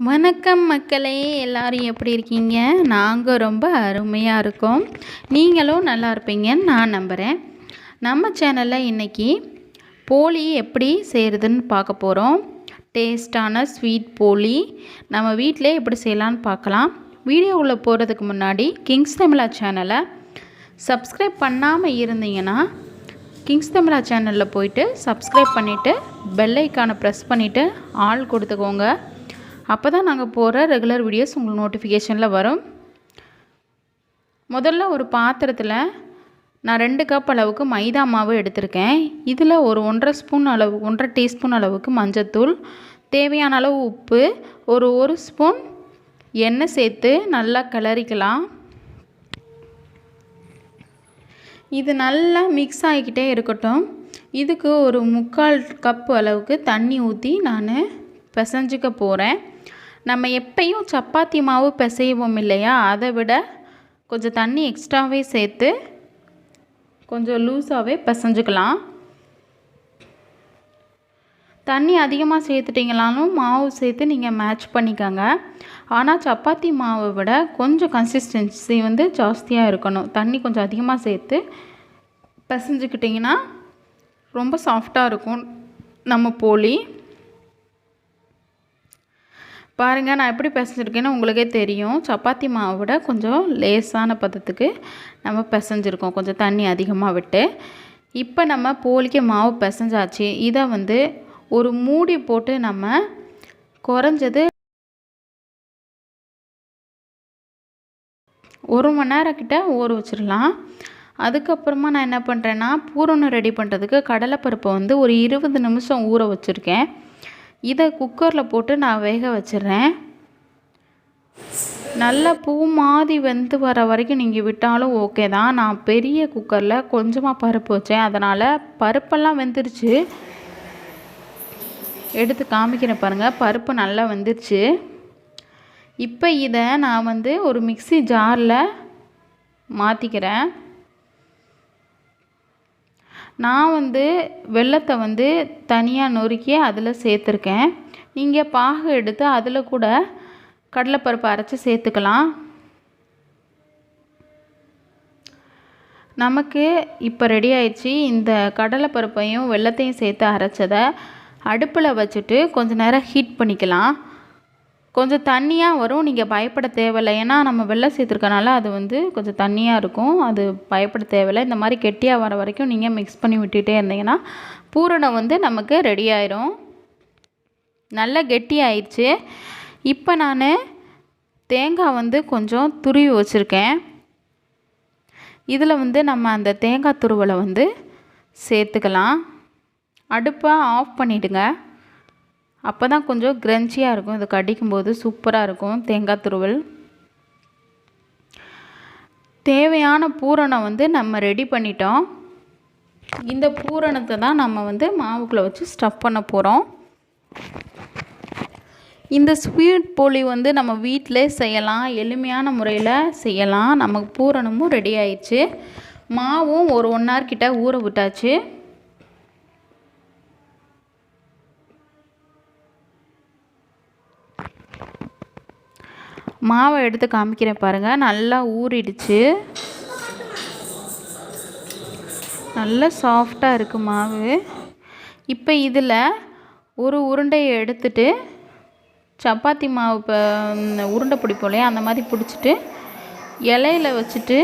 வணக்கம் மக்களே எல்லாரும் எப்படி இருக்கீங்க? நாங்கள் ரொம்ப அருமையாக இருக்கோம். நீங்களும் நல்லா இருப்பீங்கன்னு நான் நம்புகிறேன் நம்ம சேனலில் இன்றைக்கி போலி எப்படி செய்கிறதுன்னு பார்க்க போகிறோம் டேஸ்டான ஸ்வீட் போலி. நம்ம வீட்டிலே எப்படி செய்யலான்னு பார்க்கலாம். வீடியோவில் போகிறதுக்கு முன்னாடி கிங்ஸ் தமிழா சேனலை சப்ஸ்கிரைப் பண்ணாமல் இருந்தீங்கன்னா கிங்ஸ் தமிழா சேனலில் போயிட்டு சப்ஸ்கிரைப் பண்ணிவிட்டு பெல் ப்ரெஸ் பண்ணிவிட்டு ஆள் கொடுத்துக்கோங்க. அப்போ தான் நாங்கள் போகிற ரெகுலர் வீடியோஸ் உங்களுக்கு நோட்டிஃபிகேஷனில் வரும். முதல்ல ஒரு பாத்திரத்தில் நான் ரெண்டு கப் அளவுக்கு மைதா மாவு எடுத்திருக்கேன். இதில் ஒரு ஒன்றரை ஸ்பூன் அளவு ஒன்றரை டீஸ்பூன் அளவுக்கு மஞ்சத்தூள் தேவையான அளவு உப்பு ஒரு ஒரு ஸ்பூன் எண்ணெய் சேர்த்து நல்லா கிளறிக்கலாம். இது நல்லா மிக்ஸ் ஆகிக்கிட்டே இருக்கட்டும். இதுக்கு ஒரு முக்கால் கப் அளவுக்கு தண்ணி ஊற்றி நான் பிசைஞ்சிக்க போகிறேன் நம்ம எப்பயும் சப்பாத்தி மாவு பிசைவோம் இல்லையா? அதை விட கொஞ்சம் தண்ணி எக்ஸ்ட்ராவே சேர்த்து கொஞ்சம் லூஸாகவே பிசைஞ்சுக்கலாம். தண்ணி அதிகமாக சேர்த்துட்டிங்களாலும் மாவு சேர்த்து நீங்கள் மேட்ச் பண்ணிக்கோங்க. ஆனால் சப்பாத்தி மாவை விட கொஞ்சம் கன்சிஸ்டன்சி வந்து ஜாஸ்தியாக இருக்கணும். தண்ணி கொஞ்சம் அதிகமாக சேர்த்து பிசைஞ்சுக்கிட்டிங்கன்னா ரொம்ப சாஃப்டாக இருக்கும் நம்ம போலி. பாருங்கள் நான் எப்படி பிசைஞ்சிருக்கேன்னு உங்களுக்கே தெரியும். சப்பாத்தி மாவை விட கொஞ்சம் லேசான பதத்துக்கு நம்ம பிசைஞ்சிருக்கோம். கொஞ்சம் தண்ணி அதிகமாக விட்டு. இப்போ நம்ம போலிக்க மாவு பிசைஞ்சாச்சு. இதை வந்து ஒரு மூடி போட்டு நம்ம குறைஞ்சது ஒரு மணி நேரம் கிட்ட ஊற வச்சிடலாம். அதுக்கப்புறமா நான் என்ன பண்ணுறேன்னா பூரணம் ரெடி பண்ணுறதுக்கு கடலைப்பருப்பை வந்து ஒரு இருபது நிமிஷம் ஊற வச்சுருக்கேன். இதை குக்கரில் போட்டு நான் வேக வச்சிடுறேன். நல்ல பூ மாதிரி வெந்து வர வரைக்கும் நீங்கள் விட்டாலும் ஓகே தான். நான் பெரிய குக்கரில் கொஞ்சமாக பருப்பு வச்சேன். அதனால் பருப்பெல்லாம் வெந்துருச்சு. எடுத்து காமிக்கிறேன் பாருங்கள் பருப்பு நல்லா வெந்துருச்சு. இப்போ இதை நான் வந்து ஒரு மிக்சி ஜாரில் மாற்றிக்கிறேன் நான் வந்து வெள்ளத்தை வந்து தனியாக நொறுக்கி அதில் சேர்த்துருக்கேன். நீங்கள் பாகு எடுத்து அதில் கூட கடலைப்பருப்பு அரைச்சி சேர்த்துக்கலாம். நமக்கு இப்போ ரெடி ஆயிடுச்சு. இந்த கடலைப்பருப்பையும் வெள்ளத்தையும் சேர்த்து அரைச்சதை அடுப்பில் வச்சுட்டு கொஞ்ச நேரம் ஹீட் பண்ணிக்கலாம். கொஞ்சம் தண்ணியாக வரும். நீங்கள் பயப்பட தேவையில்லை. ஏன்னா நம்ம வெள்ளம் சேர்த்துருக்கனால அது வந்து கொஞ்சம் தண்ணியாக இருக்கும். அது பயப்பட தேவையில்லை. இந்த மாதிரி கெட்டியாக வர வரைக்கும் நீங்கள் மிக்ஸ் பண்ணி விட்டுகிட்டே இருந்தீங்கன்னா பூரணம் வந்து நமக்கு ரெடி ஆயிரும். நல்லா கெட்டி ஆயிடுச்சு இப்போ நான் தேங்காய் வந்து கொஞ்சம் துருவி வச்சுருக்கேன். இதில் வந்து நம்ம அந்த தேங்காய் துருவலை வந்து சேர்த்துக்கலாம். அடுப்பை ஆஃப் பண்ணிவிடுங்க அப்போ தான் கொஞ்சம் க்ரன்ச்சியாக இருக்கும். இது கடிக்கும்போது சூப்பராக இருக்கும். தேங்காய் துருவல். தேவையான பூரணம் வந்து நம்ம ரெடி பண்ணிட்டோம். இந்த பூரணத்தை தான் நம்ம வந்து மாவுக்குள்ளே வச்சு ஸ்டஃப் பண்ண போகிறோம் இந்த ஸ்வீட் போலி வந்து நம்ம வீட்டிலே செய்யலாம். எளிமையான முறையில் செய்யலாம். நமக்கு பூரணமும் ரெடி ஆயிடுச்சு. மாவும் ஒரு ஒன் ஹவர் கிட்ட ஊற விட்டாச்சு. மாவை எடுத்து காமிக்கிறேன் பாருங்கள் நல்லா ஊறிடுச்சு. நல்லா சாஃப்டாக இருக்குது மாவு. இப்போ இதில் ஒரு உருண்டையை எடுத்துட்டு சப்பாத்தி மாவு இப்போ உருண்டை பிடிப்போம் இல்லையா அந்த மாதிரி பிடிச்சிட்டு இலையில வச்சுட்டு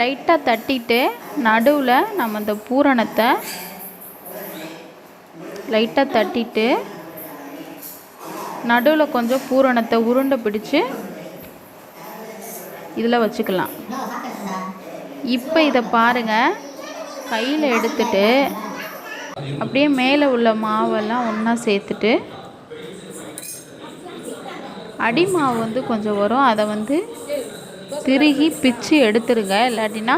லைட்டாக தட்டிட்டு நடுவில் நம்ம அந்த பூரணத்தை லைட்டாக தட்டிட்டு நடுவில் கொஞ்சம் பூரணத்தை உருண்டை பிடிச்சு இதில் வச்சுக்கலாம். இப்போ இதை பாருங்கள் கையில் எடுத்துட்டு அப்படியே மேலே உள்ள மாவெல்லாம் ஒன்றா சேர்த்துட்டு அடி மாவு வந்து கொஞ்சம் வரும். அதை வந்து திருகி பிச்சு எடுத்துருங்க. இல்லாட்டினா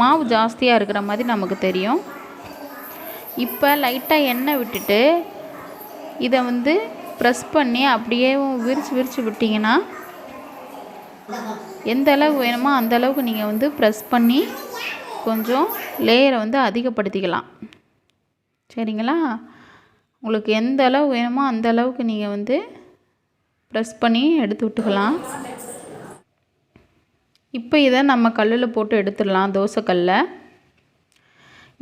மாவு ஜாஸ்தியாக இருக்கிற மாதிரி நமக்கு தெரியும். இப்போ லைட்டாக எண்ணெய் விட்டுட்டு இதை வந்து ப்ரெஸ் பண்ணி அப்படியே விரித்து விரித்து விட்டிங்கன்னா எந்த அளவு வேணுமோ அந்த அளவுக்கு நீங்கள் வந்து ப்ரெஸ் பண்ணி கொஞ்சம் லேயரை வந்து அதிகப்படுத்திக்கலாம். சரிங்களா? உங்களுக்கு எந்த அளவு வேணுமோ அந்த அளவுக்கு நீங்கள் வந்து ப்ரெஸ் பண்ணி எடுத்து விட்டுக்கலாம். இப்போ இதை நம்ம கல்லில் போட்டு எடுத்துடலாம் தோசைக்கல்ல.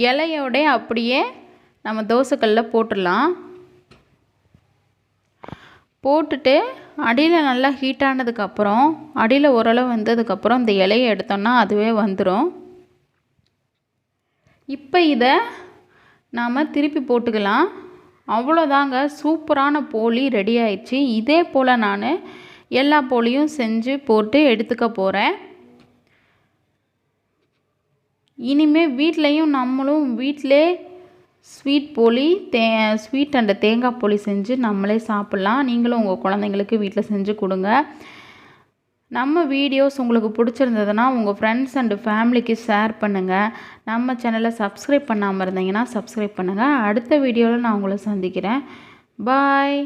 இலையோட அப்படியே நம்ம தோசைக்கல்ல போட்டுடலாம். போட்டுட்டு அடியில் நல்லா ஹீட் ஆனதுக்கப்புறம் அடியில் ஓரளவு வந்ததுக்கப்புறம் இந்த இலையை எடுத்தோம்னா அதுவே வந்துடும் இப்போ இதை நாம் திருப்பி போட்டுக்கலாம். அவ்வளோதாங்க சூப்பரான போலி ரெடி ஆயிடுச்சு. இதே போல் நான் எல்லா போலியும் செஞ்சு போட்டு எடுத்துக்க போகிறேன் இனிமே வீட்லேயும் நம்மளும் வீட்டிலே ஸ்வீட் போலி தே ஸ்வீட் அண்ட் தேங்காய் போலி செஞ்சு நம்மளே சாப்பிட்லாம். நீங்களும் உங்கள் குழந்தைங்களுக்கு வீட்டில் செஞ்சு கொடுங்க. நம்ம வீடியோஸ் உங்களுக்கு பிடிச்சிருந்ததுன்னா உங்கள் ஃப்ரெண்ட்ஸ் அண்டு ஃபேமிலிக்கு ஷேர் பண்ணுங்கள் நம்ம சேனலை சப்ஸ்கிரைப் பண்ணாமல் இருந்தீங்கன்னா சப்ஸ்கிரைப் பண்ணுங்கள் அடுத்த வீடியோவில் நான் உங்களை சந்திக்கிறேன். பாய்